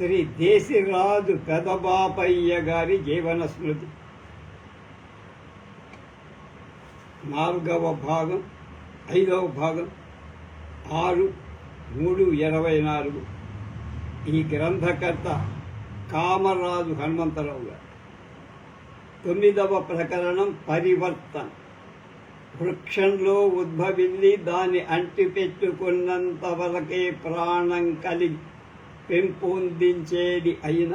శ్రీ దేశిరాజు పెదబాపయ్య గారి జీవన స్మృతి. నాలుగవ భాగం ఐదవ భాగం ఆరు మూడు ఇరవై నాలుగు. ఈ గ్రంథకర్త కామరాజు హనుమంతరావు గారు. తొమ్మిదవ ప్రకరణం పరివర్తన. వృక్షంలో ఉద్భవిల్లి దాన్ని అంటిపెట్టుకున్నంత వరకే ప్రాణం కలిగి పెంపొందించేది అయిన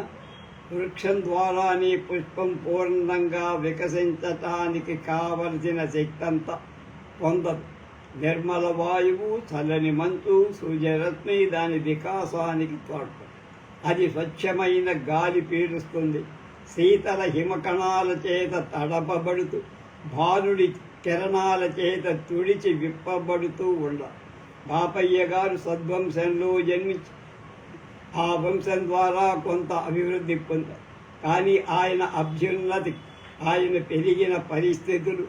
వృక్షం ద్వారానే పుష్పం పూర్ణంగా వికసించటానికి కావలసిన శక్తంతా పొందదు. నిర్మల వాయువు చల్లని మంచు సూర్యరశ్మి దాని వికాసానికి తోడ్పడు. అది స్వచ్ఛమైన గాలి పీలుస్తుంది. శీతల హిమకణాల చేత తడపబడుతూ భానుడి కిరణాల చేత తుడిచి విప్పబడుతూ ఉండ బాపయ్య గారు సద్వంశంలో జన్మించి ఆ వంశం ద్వారా కొంత అభివృద్ధి పొందారు కానీ ఆయన అభ్యున్నతి ఆయన పెరిగిన పరిస్థితులు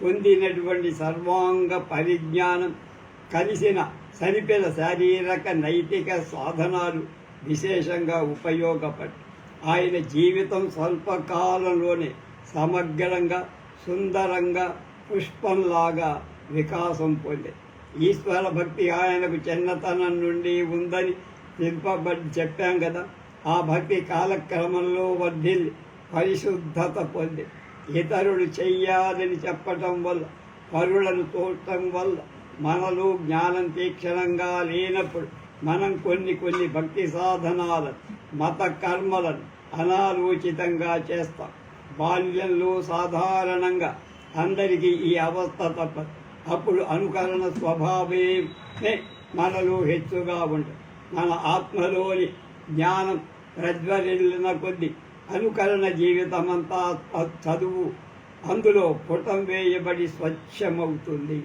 పొందినటువంటి సర్వాంగ పరిజ్ఞానం కలిసిన సరిపిన శారీరక నైతిక సాధనాలు విశేషంగా ఉపయోగపడి ఆయన జీవితం స్వల్పకాలంలోనే సమగ్రంగా సుందరంగా పుష్పంలాగా వికాసం పొందే ఈశ్వర భక్తి ఆయనకు చిన్నతనం నుండి ఉందని నింపబడి చెప్పాం కదా ఆ భక్తి కాలక్రమంలో వర్ధిల్లి పరిశుద్ధత పొంది ఇతరులు చెయ్యాలని చెప్పటం వల్ల పరులను తోడటం వల్ల మనలో జ్ఞానం తీక్షణంగా లేనప్పుడు మనం కొన్ని కొన్ని భక్తి సాధనాలను మత కర్మలను అనాలోచితంగా చేస్తాం. బాల్యంలో సాధారణంగా అందరికీ ఈ అవస్థ తప్పదు. అప్పుడు అనుకరణ స్వభావమే మనలో హెచ్చుగా ఉంటుంది. మన ఆత్మలోని జ్ఞానం ప్రజ్వరిల్లిన కొద్ది అనుకరణ జీవితమంతా చదువు. అందులో పుటం వేయబడి స్వచ్ఛమవుతుంది.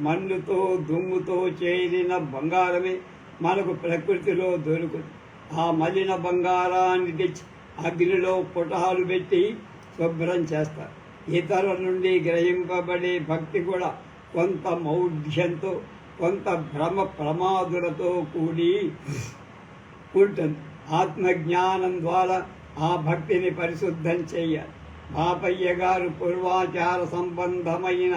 మన్నుతో దుమ్ముతో చేరిన బంగారమే మనకు ప్రకృతిలో దొరుకుతుంది. ఆ మలిన బంగారాన్ని తెచ్చి అగ్నిలో పుటాలు పెట్టి శుభ్రం చేస్తారు. ఇతరుల నుండి గ్రహింపబడే భక్తి కూడా కొంత మౌఢ్యంతో కొంత భ్రమ ప్రమాదులతో కూడి ఉంటుంది ఆత్మజ్ఞానం ద్వారా ఆ భక్తిని పరిశుద్ధం చేయాలి బాపయ్య గారు పూర్వాచార సంబంధమైన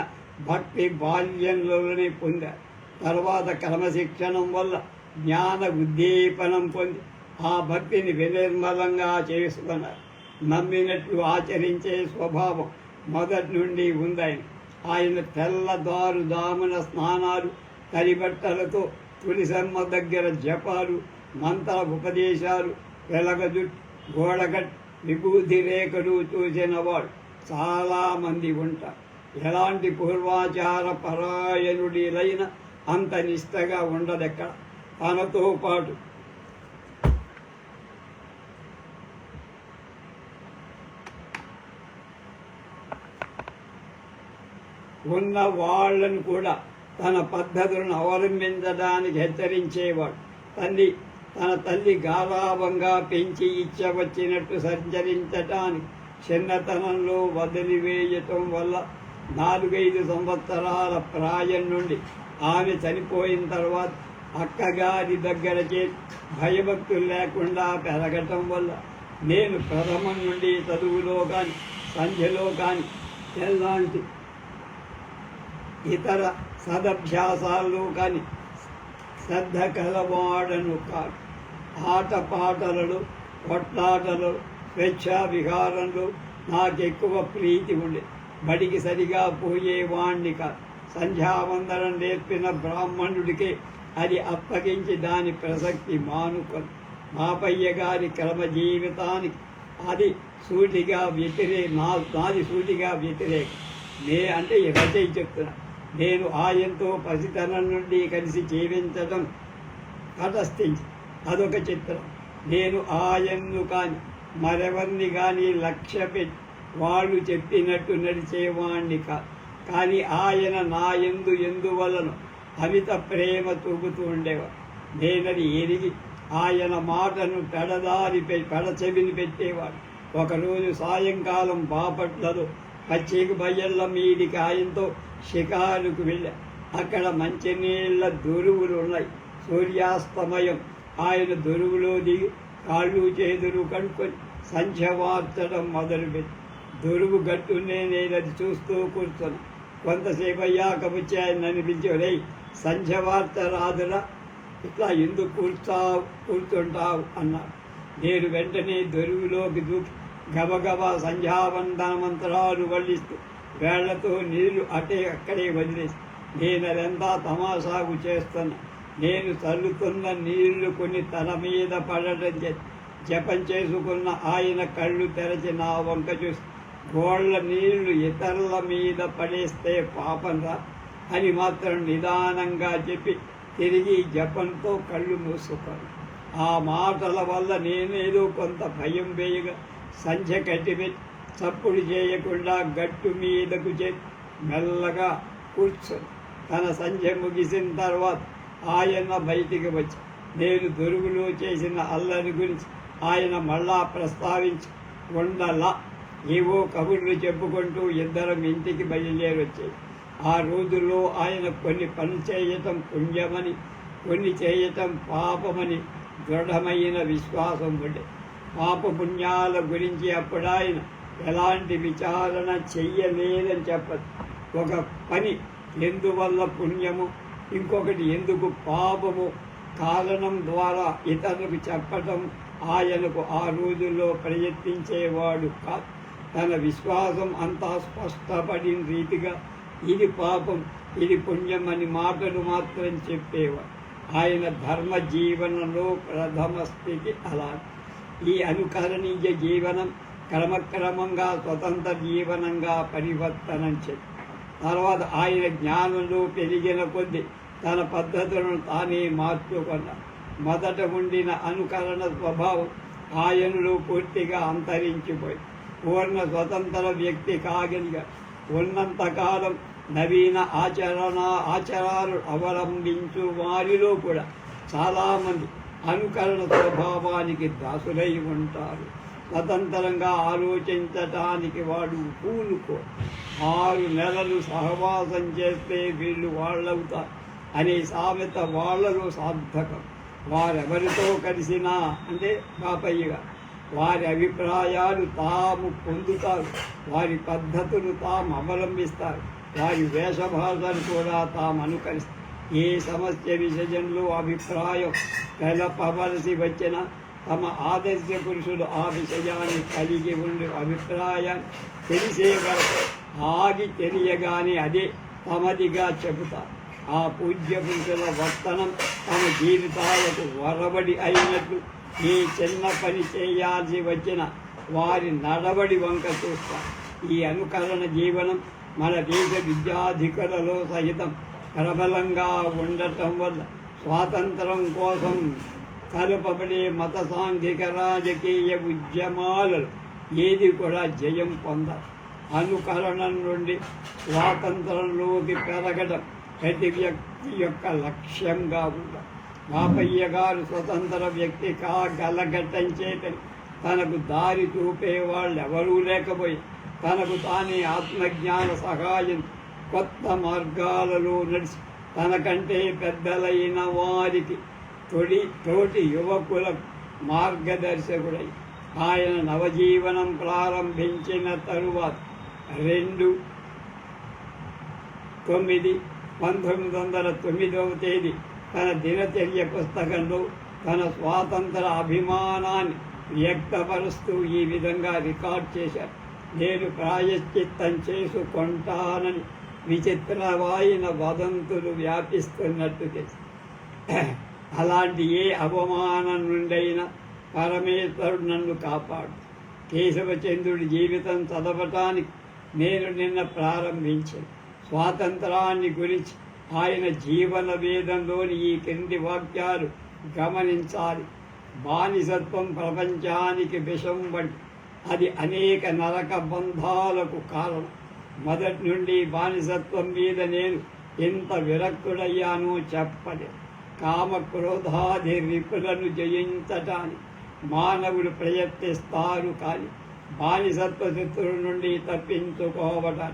భక్తి బాల్యంలోనే పొందారు తర్వాత క్రమశిక్షణం వల్ల జ్ఞాన ఉద్దీపనం పొంది ఆ భక్తిని వినిర్మలంగా చేసుకున్నారు నమ్మినట్లు ఆచరించే స్వభావం మొదటి నుండి ఉందని ఆయన తెల్లదారు దామున స్నానాలు తడిబట్టలతో తులిసమ్మ దగ్గర జపాలు మంత్ర ఉపదేశాలు వెలగజుట్ గోడగట్ విభూతి రేఖలు చూసినవాడు చాలామంది ఉంటారు ఎలాంటి పూర్వాచార పరాయణుడిలైన అంత నిష్టగా ఉండదెక్కడ? తనతో పాటు ఉన్న వాళ్ళను కూడా తన పద్ధతులను అవలంబించడానికి హెచ్చరించేవాడు. తల్లి తన తల్లి గారాభంగా పెంచి ఇచ్చవచ్చినట్టు సంచరించటానికి చిన్నతనంలో వదిలివేయటం వల్ల నాలుగైదు సంవత్సరాల ప్రాయం నుండి ఆమె చనిపోయిన తర్వాత అక్కగారి దగ్గర చే భయభక్తులు లేకుండా పెరగటం వల్ల నేను ప్రథమం నుండి చదువులో కానీ సంధ్యలో కానీ ఎలాంటి ఇతర సదభ్యాసాల్లో కానీ శ్రద్ధ కలవాడను కాదు ఆటపాటలలో కొట్లాటలు స్వేచ్ఛా విహారంలో నాకెక్కువ ప్రీతి ఉండే. బడికి సరిగా పోయేవాణ్ణి కాదు సంధ్యావందనం నేర్పిన బ్రాహ్మణుడికే అది అప్పగించి దాని ప్రసక్తి మానుకొని. మాపయ్య గారి క్రమ జీవితానికి అది సూటిగా వ్యతిరేక నా నాది సూటిగా వ్యతిరేక. నే అంటే రచయి చెప్తున్నా. నేను ఆయనతో పసితనం నుండి కలిసి జీవించడం తటస్థించి అదొక చిత్రం. నేను ఆయన్ను కానీ మరెవరిని కానీ లక్ష్య పెట్టి వాళ్ళు చెప్పినట్టు నడిచేవాణ్ణి కా కానీ ఆయన నా ఎందు ఎందువలన అమిత ప్రేమ తూగుతూ ఉండేవాడు. నేనది ఎరిగి ఆయన మాటను పెడదారి పెడచెవిని పెట్టేవాడు. ఒకరోజు సాయంకాలం బాపట్లలో పచ్చిక బయ్యళ్ళ మీడి కాయంతో షికారుకు వెళ్ళా. అక్కడ మంచినీళ్ళ దొరువులు ఉన్నాయి సూర్యాస్తమయం. ఆయన దొరువులో దిగి కాళ్ళు చేతులు కనుక్కొని సంఖ్య వార్చడం మొదలుపెట్టి. దొరువు గట్టునే నేను అది చూస్తూ కూర్చొని కొంతసేపు అయ్యాక వచ్చి ఆయన అనిపించి వార్త రాదురా. ఇట్లా ఎందుకు కూర్చావు కూర్చుంటావు? అన్నాడు. నేను వెంటనే దొరువులోకి దూకి గబగబా సంధ్యావందన మంత్రాలు వల్లిస్తూ వేళ్ళతో నీళ్ళు అటే అక్కడే వదిలేసి నేనదంతా అదంతా తమాషాకు చేస్తున్నా. నేను చల్లుతున్న నీళ్ళు కొన్ని తల మీద పడటం చేసి జపం చేసుకున్న ఆయన కళ్ళు తెరచి నా వంక చూసి గోళ్ళ నీళ్ళు ఇతరుల మీద పడేస్తే పాపంరా అని మాత్రం నిదానంగా చెప్పి తిరిగి జపంతో కళ్ళు మూసుకున్నాను ఆ మాటల వల్ల నేనేదో కొంత భయం వేయగా సంధ్య కట్టిపెట్టి చప్పుడు చేయకుండా గట్టు మీదకు చేసి మెల్లగా కూర్చొని తన సంధ్య ముగిసిన తర్వాత ఆయన బయటికి వచ్చి నేను దొరుగులో చేసిన అల్లరి గురించి ఆయన మళ్ళా ప్రస్తావించి. ఉండలా ఏవో కబుర్లు చెప్పుకుంటూ ఇద్దరం ఇంటికి బయలుదేరొచ్చేది. ఆ రోజుల్లో ఆయన కొన్ని పనులు చేయటం పుణ్యమని కొన్ని చేయటం పాపమని దృఢమైన విశ్వాసం ఉండే. పాప పుణ్యాల గురించి అప్పుడు ఆయన ఎలాంటి విచారణ చెయ్యలేదని చెప్పదు. ఒక పని ఎందువల్ల పుణ్యము? ఇంకొకటి ఎందుకు పాపము? కారణం ద్వారా ఇతరులకు చెప్పటం ఆయనకు ఆ రోజుల్లో ప్రయత్నించేవాడు కాదు. తన విశ్వాసం అంతా స్పష్టపడిన రీతిగా ఇది పాపం ఇది పుణ్యం అని మాటలు మాత్రం చెప్పేవాడు. ఆయన ధర్మ జీవనంలో ప్రథమ స్థితి అలా ఈ అనుకరణీయ జీవనం క్రమక్రమంగా స్వతంత్ర జీవనంగా పరివర్తనం చెప్పి తర్వాత ఆయన జ్ఞానంలో పెరిగిన కొద్దీ తన పద్ధతులను తానే మార్చుకున్న. మొదట ఉండిన అనుకరణ స్వభావం ఆయనలో పూర్తిగా అంతరించిపోయి పూర్ణ స్వతంత్ర వ్యక్తి కాగలిగా ఉన్నంతకాలం నవీన ఆచరణ ఆచారాలు అవలంబించు వారిలో కూడా చాలామంది అనుకరణ స్వభావానికి దాసులై ఉంటారు. స్వతంత్రంగా ఆలోచించటానికి వాడు పూనుకో. ఆరు నెలలు సహవాసం చేస్తే వీళ్ళు వాళ్ళవుతారు అనే సామెత వాళ్ళలో సార్థకం. వారెవరితో కలిసినా అంటే బాపయ్యగా వారి అభిప్రాయాలు తాము పొందుతారు వారి పద్ధతులు తాము అవలంబిస్తారు వారి వేషభాషను కూడా తాము అనుకరిస్తారు. ఏ సమస్య విసర్జనలు అభిప్రాయం తెలపవలసి వచ్చిన తమ ఆదర్శ పురుషులు ఆ విషయాన్ని కలిగి ఉండే అభిప్రాయం తెలిసే వరకు ఆగి తెలియగానే అదే తమదిగా చెబుతారు ఆ పూజ్య పురుషుల వర్తనం తమ జీవితాలకు వరబడి అయినట్లు ఈ చిన్న పని చేయాల్సి వచ్చిన వారి నడవడి వంక చూస్తారు ఈ అనుకరణ జీవనం మన దేశ విద్యాధికులలో సహితం ప్రబలంగా ఉండటం వల్ల స్వాతంత్రం కోసం కలుపబడే మత సాంఘిక రాజకీయ ఉద్యమాలలో ఏది కూడా జయం పొంద అనుకరణ నుండి స్వాతంత్రంలోకి పెరగడం ప్రతి వ్యక్తి యొక్క లక్ష్యంగా ఉండాలి బాపయ్య గారు స్వతంత్ర వ్యక్తి కాగలగటం చేతని తనకు దారి చూపేవాళ్ళు ఎవరూ లేకపోయి తనకు తానే ఆత్మజ్ఞాన సహాయం కొత్త మార్గాలలో నడిచి తనకంటే పెద్దలైన వారికి తొడి తోటి యువకుల మార్గదర్శకుడై ఆయన నవజీవనం ప్రారంభించిన తరువాత రెండు తొమ్మిది పంతొమ్మిది వందల తొమ్మిదవ తేదీ తన దినచర్య పుస్తకంలో తన స్వాతంత్ర అభిమానాన్ని వ్యక్తపరుస్తూ ఈ విధంగా రికార్డ్ చేశారు. నేను ప్రాయశ్చిత్తం చేసుకుంటానని విచిత్రమైన వదంతులు వ్యాపిస్తున్నట్టు తెలుసు. అలాంటి ఏ అవమానం నుండైనా పరమేశ్వరుడు నన్ను కాపాడు. కేశవచంద్రుడి జీవితం చదవటానికి నేను నిన్న ప్రారంభించాను. స్వాతంత్రాన్ని గురించి ఆయన జీవన వేదంలోని ఈ కింది వాక్యాలు గమనించాలి. బానిసత్వం ప్రపంచానికి విషం వంటి అది అనేక నరక బంధాలకు కారణం. మొదటి నుండి బానిసత్వం మీద నేను ఎంత విరక్తుడయ్యానో చెప్పలే. కామక్రోధాది రిపులను జయించటాన్ని మానవుడు ప్రయత్నిస్తారు కానీ బానిసత్వ శత్రువుల నుండి తప్పించుకోవటం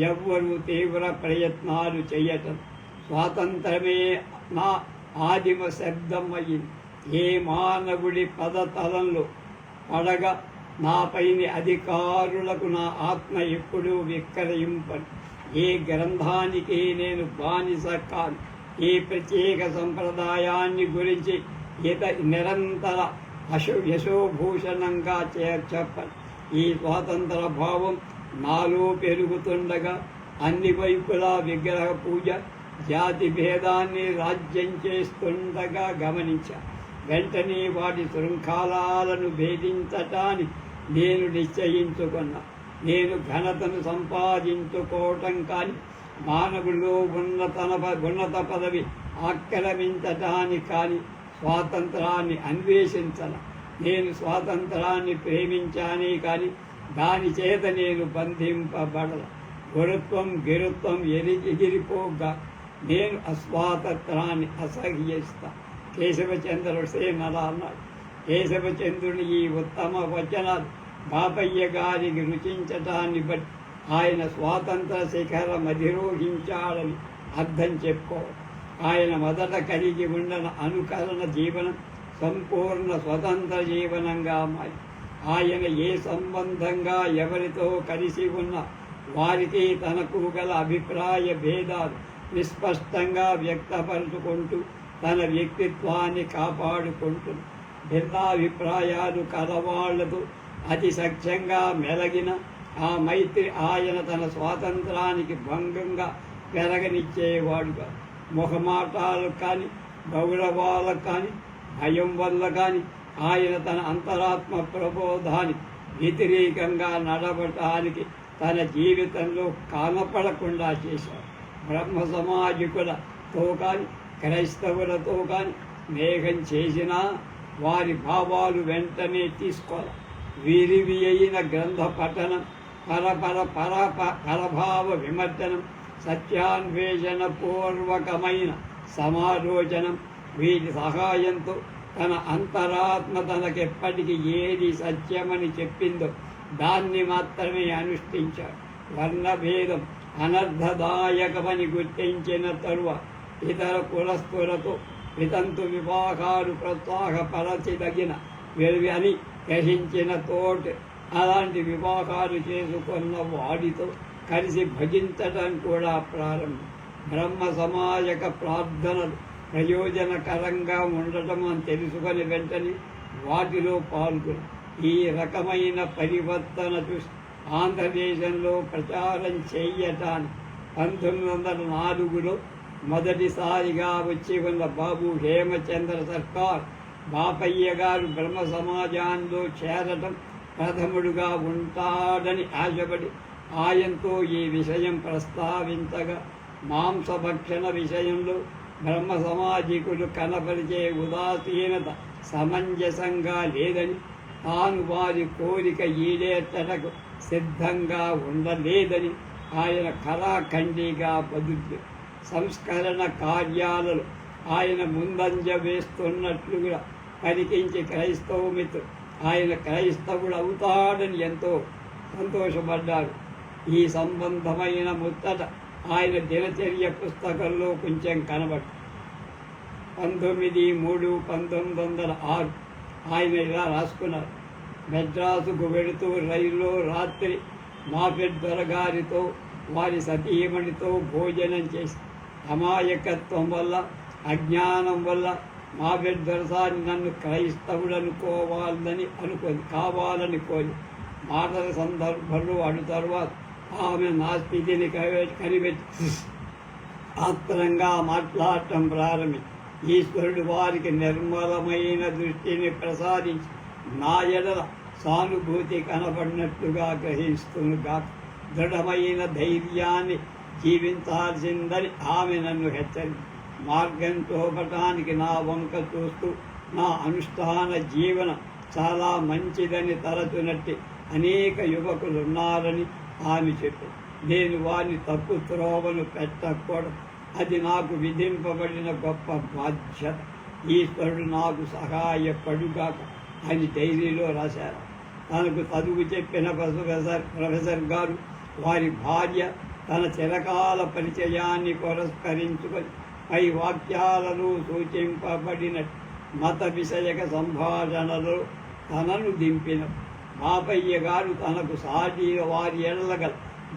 ఎవ్వరూ తీవ్ర ప్రయత్నాలు చేయటం స్వాతంత్రమే నా ఆదిమ శబ్దం అయింది. ఏ మానవుడి పదతలంలో పడగ నాపైని అధికారులకు నా ఆత్మ ఎప్పుడూ విక్కరయింపను ఏ గ్రంథానికి నేను బానిస కాను. ఏ ప్రత్యేక సంప్రదాయాన్ని గురించి ఇత నిరంతర అశు యశోభూషణంగా చే ఈ స్వాతంత్ర భావం నాలో పెరుగుతుండగా అన్ని వైపులా విగ్రహ పూజ జాతి భేదాన్ని రాజ్యం చేస్తుండగా గమనించాను వెంటనే వాటి శృంఖలాలను భేదించటాన్ని నేను నిశ్చయించుకున్నా. నేను ఘనతను సంపాదించుకోవటం కానీ మానవుల్లో ఉన్నతన ఉన్నత పదవి ఆక్రమించటానికి కానీ స్వాతంత్రాన్ని అన్వేషించను. నేను స్వాతంత్రాన్ని ప్రేమించానే కానీ దాని చేత నేను బంధింపబడల గురుత్వం గిరుత్వం ఎరి ఎగిరిపోగా నేను అస్వాతంత్రాన్ని అసహ్యిస్తా. కేశవచంద్రుడు సేనలా అన్నాడు కేశవచంద్రుని ఈ ఉత్తమ వచనాలు బాపయ్య గారికి రుచించటాన్ని బట్టి ఆయన స్వాతంత్ర శిఖరం అధిరోహించాడని అర్థం చెప్పుకో. ఆయన మొదట కలిగి ఉండన అనుకరణ జీవనం సంపూర్ణ స్వతంత్ర జీవనంగా మారి. ఆయన ఏ సంబంధంగా ఎవరితో కలిసి ఉన్న వారికి తనకు గల అభిప్రాయ భేదాలు నిస్పష్టంగా వ్యక్తపరుచుకుంటూ తన వ్యక్తిత్వాన్ని కాపాడుకుంటూ భిన్నాభిప్రాయాలు కలవాళ్ళకు అతి సఖ్యంగా మెలగిన ఆ మైత్రి ఆయన తన స్వాతంత్రానికి భంగంగా పెరగనిచ్చేవాడుగా. మొహమాటాలు కానీ గౌరవాలకు కానీ భయం వల్ల కానీ ఆయన తన అంతరాత్మ ప్రబోధానికి వ్యతిరేకంగా నడవటానికి తన జీవితంలో కానపడకుండా చేశాడు. బ్రహ్మ సమాజికులతో కానీ క్రైస్తవులతో కానీ మేఘం చేసినా వారి భావాలు వెంటనే తీసుకోవాలి విరివి అయిన గ్రంథ పఠనం పరపర పర పరభావ విమర్శనం సత్యాన్వేషణ పూర్వకమైన సమాలోచనం వీటి సహాయంతో తన అంతరాత్మ తనకెప్పటికీ ఏది సత్యమని చెప్పిందో దాన్ని మాత్రమే అనుష్ఠించాడు. వర్ణభేదం అనర్థదాయకమని గుర్తించిన తరువాత ఇతర కులస్తులతో వితంతు వివాహాలు ప్రోత్సాహపరచదగిన వెలివి అని గ్రహించిన తోటి అలాంటి వివాహాలు చేసుకున్న వాడితో కలిసి భజించడం కూడా ప్రారంభం. బ్రహ్మ సమాజక ప్రార్థనలు ప్రయోజనకరంగా ఉండటం అని తెలుసుకొని వెంటనే వాటిలో పాల్గొని ఈ రకమైన పరివర్తన చూసి ఆంధ్రదేశంలో ప్రచారం చేయటానికి పంతొమ్మిది వందల నాలుగులో మొదటిసారిగా వచ్చి ఉన్న బాబు హేమచంద్ర సర్కార్ బాపయ్య గారు బ్రహ్మ సమాజంలో చేరటం ప్రథముడుగా ఉంటాడని ఆశపడి ఆయనతో ఈ విషయం ప్రస్తావించగా మాంసభక్షణ విషయంలో బ్రహ్మ సమాజికులు కనపరిచే ఉదాసీనత సమంజసంగా లేదని తాను వారి కోరిక ఈడేర్చటకు సిద్ధంగా ఉండలేదని ఆయన కళాఖండిగా బదులు సంస్కరణ కార్యాలలో ఆయన ముందంజ వేస్తున్నట్లుగా పరికించి క్రైస్తవ మిత్రులు ఆయన క్రైస్తవుడు అవుతాడని ఎంతో సంతోషపడ్డారు. ఈ సంబంధమైన ముత్తట ఆయన దినచర్య పుస్తకంలో కొంచెం కనబడు పంతొమ్మిది మూడు పంతొమ్మిది వందల ఆరు ఆయన ఇలా రాసుకున్నారు. మెడ్రాసుకు వెళుతూ రైల్లో రాత్రి మాఫెడ్ దొరగారితో వారి సతీమణితో భోజనం చేసి అమాయకత్వం వల్ల అజ్ఞానం వల్ల మా దొరసారి నన్ను క్రైస్తవుడనుకోవాలని అనుకోని కావాలని కోరి. మాటల సందర్భంలో అడు తర్వాత ఆమె నా స్థితిని కనిపెట్టి ఆత్రంగా మాట్లాడటం ప్రారంభి. ఈశ్వరుడు వారికి నిర్మలమైన దృష్టిని ప్రసాదించి నా ఎడల సానుభూతి కనబడినట్లుగా గ్రహిస్తునుగా దృఢమైన ధైర్యాన్ని జీవించాల్సిందని ఆమె నన్ను హెచ్చరి మార్గం చూపటానికి నా వంక చూస్తూ నా అనుష్ఠాన జీవనం చాలా మంచిదని తలచునట్టి అనేక యువకులు ఉన్నారని ఆమె చెప్పి నేను వారిని తప్పు త్రోవను పెట్టకూడదు. అది నాకు విధింపబడిన గొప్ప బాధ్యత. ఈశ్వరుడు నాకు సహాయపడుగాక అని డైరీలో రాశారు. తనకు చదువు చెప్పిన ప్రొఫెసర్ ప్రొఫెసర్ గారు వారి భార్య తన చిరకాల పరిచయాన్ని పురస్కరించుకొని పై వాక్యాలను సూచింపబడిన మత విషయక సంభాషణలో తనను దింపిన. బాపయ్య గారు తనకు సాటి వారి ఎళ్ళగల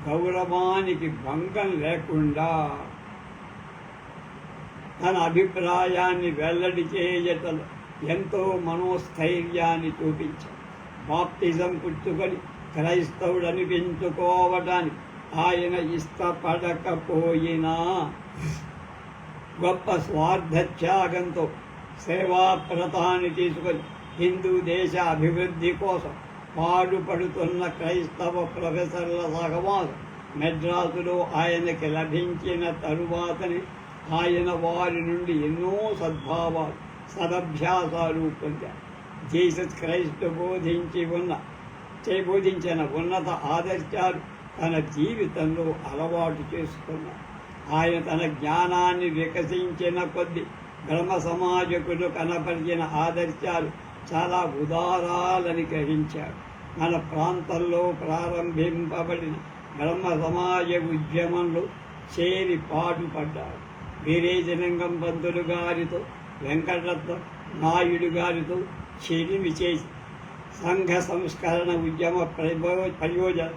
గౌరవానికి భంగం లేకుండా తన అభిప్రాయాన్ని వెల్లడి చేయటలో ఎంతో మనోస్థైర్యాన్ని చూపించాడు. బాప్తిజం పుచ్చుకొని క్రైస్తవుడు అనిపించుకోవటానికి ఆయన ఇష్టపడకపోయినా గొప్ప స్వార్థ త్యాగంతో సేవాప్రతాన్ని తీసుకొని హిందూ దేశ అభివృద్ధి కోసం పాడుపడుతున్న క్రైస్తవ ప్రొఫెసర్ల సహవాసం మెడ్రాసులో ఆయనకి లభించిన తరువాతనే ఆయన వారి నుండి ఎన్నో సద్భావాలు సదభ్యాసాలు పొందారు. జీసస్ క్రైస్తు బోధించి ఉన్న చే బోధించిన ఉన్నత ఆదర్శాలు తన జీవితంలో అలవాటు చేసుకున్నాడు ఆయన తన జ్ఞానాన్ని వికసించిన కొద్ది బ్రహ్మ సమాజకులు కనపరిచిన ఆదర్శాలు చాలా ఉదారాలని గ్రహించాడు మన ప్రాంతంలో ప్రారంభింపబడిన బ్రహ్మ సమాజ ఉద్యమంలో చేరి పాటుపడ్డాడు వీరేజలింగం పంతులు గారితో వెంకటరత్న నాయుడు గారితో చెరిమి చేసి సంఘ సంస్కరణ ఉద్యమ ప్రయోజన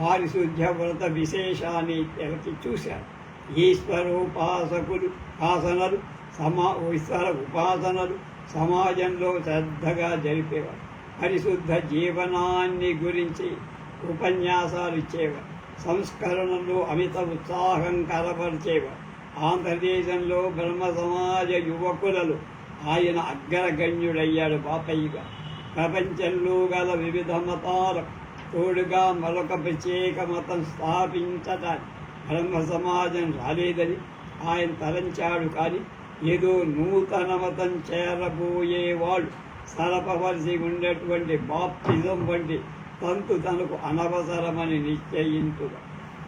పారిశుద్ధ్య వ్రత విశేషాన్ని తెలకి చూశారు. ఈశ్వరోపాసకులు ఉపాసనలు సమా ఈశ్వర ఉపాసనలు సమాజంలో శ్రద్ధగా జరిపేవారు. పరిశుద్ధ జీవనాన్ని గురించి ఉపన్యాసాలు ఇచ్చేవారు. సంస్కరణలో అమిత ఉత్సాహం కలపరిచేవారు ఆంధ్రదేశంలో బ్రహ్మ సమాజ యువకులలో ఆయన అగ్రగణ్యుడయ్యాడు బాపయ్యగా ప్రపంచంలో గల వివిధ మతాలకు తోడుగా మరొక ప్రత్యేక మతం స్థాపించటానికి బ్రహ్మ సమాజం రాలేదని ఆయన తలంచాడు కానీ ఏదో నూతన మతం చేరబోయేవాడు. సరపవలసి ఉండేటువంటి బాప్తిజం వంటి తంతు తనకు అనవసరమని నిశ్చయించుగా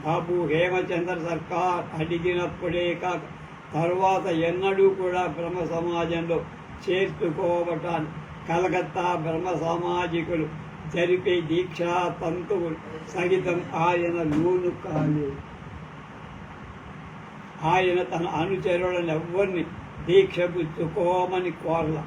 బాబు హేమచంద్ర సర్కార్ అడిగినప్పుడే కాక తరువాత ఎన్నడూ కూడా బ్రహ్మ సమాజంలో చేర్చుకోవటాన్ని కలకత్తా బ్రహ్మ సామాజికులు జరిపే దీక్షా తంతువు సహితం ఆయన లోను కాలేదు ఆయన తన అనుచరులను ఎవ్వరిని దీక్ష పుచ్చుకోమని కోరల.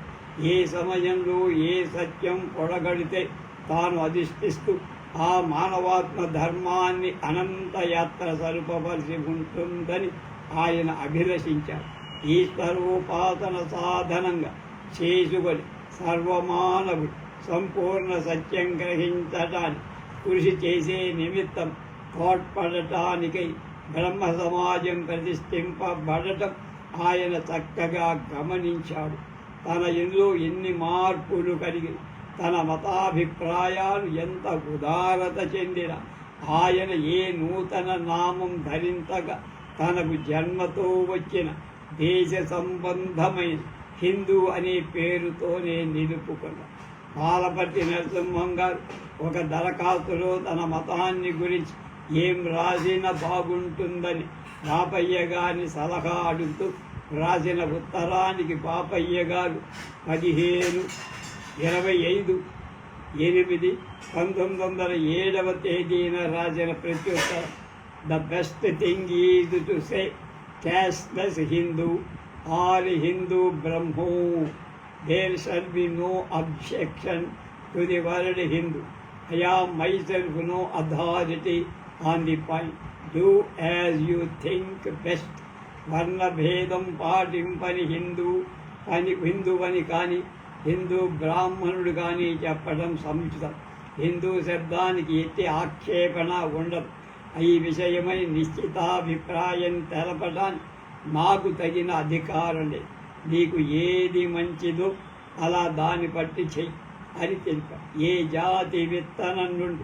ఏ సమయంలో ఏ సత్యం పొడగడితే తాను అధిష్ఠిస్తూ ఆ మానవాత్మ ధర్మాన్ని అనంత యాత్ర సరుపవలసి ఉంటుందని ఆయన అభిలషించారు ఈశ్వరోపాసన సాధనంగా చేసుకొని సర్వమానవుడు సంపూర్ణ సత్యం గ్రహించటానికి కృషి చేసే నిమిత్తం తోడ్పడటానికై బ్రహ్మ సమాజం ప్రతిష్ఠింపబడటం ఆయన చక్కగా గమనించాడు. తన ఇందులో ఎన్ని మార్పులు కలిగి తన మతాభిప్రాయాలు ఎంత ఉదారత చెందిన ఆయన ఏ నూతన నామం ధరించగా తనకు జన్మతో వచ్చిన దేశ సంబంధమైన హిందూ అనే పేరుతోనే నిలుపుకున్నాడు. పాలపట్టి నరసింహం గారు. ఒక దరఖాస్తులో తన మతాన్ని గురించి ఏం రాసినా బాగుంటుందని పాపయ్య గారిని సలహా అడుగుతూ రాసిన ఉత్తరానికి పాపయ్య గారు పదిహేను ఇరవై ఐదు ఎనిమిది పంతొమ్మిది వందల ఏడవ తేదీన రాసిన ప్రత్యుత్తరం. The best thing is to say casteless Hindu all Hindu Brahmo there shall be no objection to the word Hindu I am myself no authority on the point do as you think best వర్ణభేదం పాటింపని హిందూ అని హిందువని కానీ హిందూ బ్రాహ్మణుడు కానీ చెప్పడం సముచితం హిందూ శబ్దానికి ఎట్టి ఆక్షేపణ ఉండదు ఈ విషయమై నిశ్చితాభిప్రాయం తెలపడానికి నాకు తగిన అధికారం లేదు నీకు ఏది మంచిదో అలా దాన్ని బట్టి చెయ్యి. అని తెలిపారు ఏ జాతి విత్తనం నుండి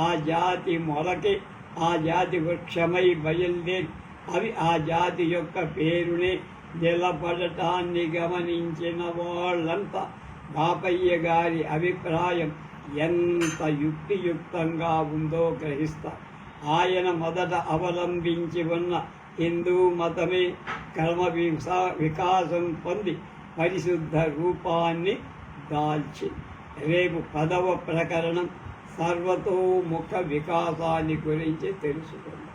ఆ జాతి మొలకే ఆ జాతి వృక్షమై బయలుదేరి. అవి ఆ జాతి యొక్క పేరునే నిలబడటాన్ని గమనించిన వాళ్ళంతా బాపయ్య గారి అభిప్రాయం ఎంత యుక్తియుక్తంగా ఉందో గ్రహిస్తారు. ఆయన మొదట అవలంబించి ఉన్న హిందూ మతమే కర్మ విసా వికాసం పొంది పరిశుద్ధ రూపాన్ని దాల్చి రేపు పదవ ప్రకరణం సర్వతోముఖ వికాసాన్ని గురించి తెలుసుకుందాం.